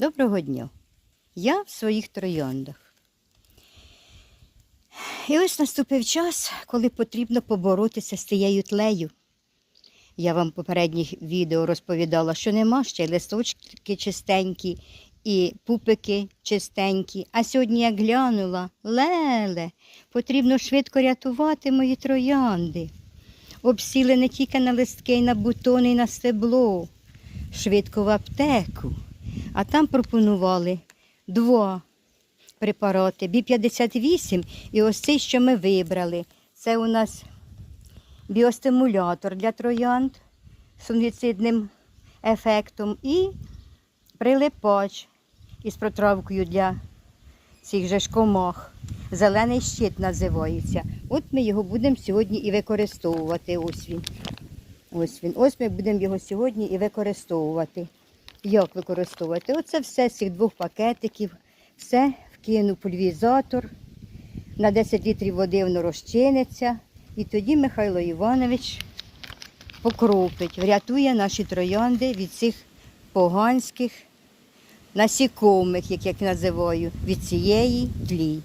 Доброго дня. Я в своїх трояндах. І ось наступив час, коли потрібно поборотися з тією тлею. Я вам в попередніх відео розповідала, що нема ще листочки чистенькі, і пупики чистенькі. А сьогодні як глянула, леле, потрібно швидко рятувати мої троянди. Обсіли не тільки на листки, на бутони, на стебло, швидко в аптеку. А там пропонували два препарати Бі-58 і ось цей, що ми вибрали. Це у нас біостимулятор для троянд з фунгіцидним ефектом і прилипач із протравкою для цих же ж комах. Зелений щит називається. От ми його будемо сьогодні і використовувати. Ось він. Ось він. Ось ми будемо його сьогодні і використовувати. Як використовувати? Оце все з цих двох пакетиків. Все вкину пульвізатор. На 10 літрів води воно розчиниться. І тоді Михайло Іванович покропить, врятує наші троянди від цих поганських насікомих, як я називаю, від цієї тлі.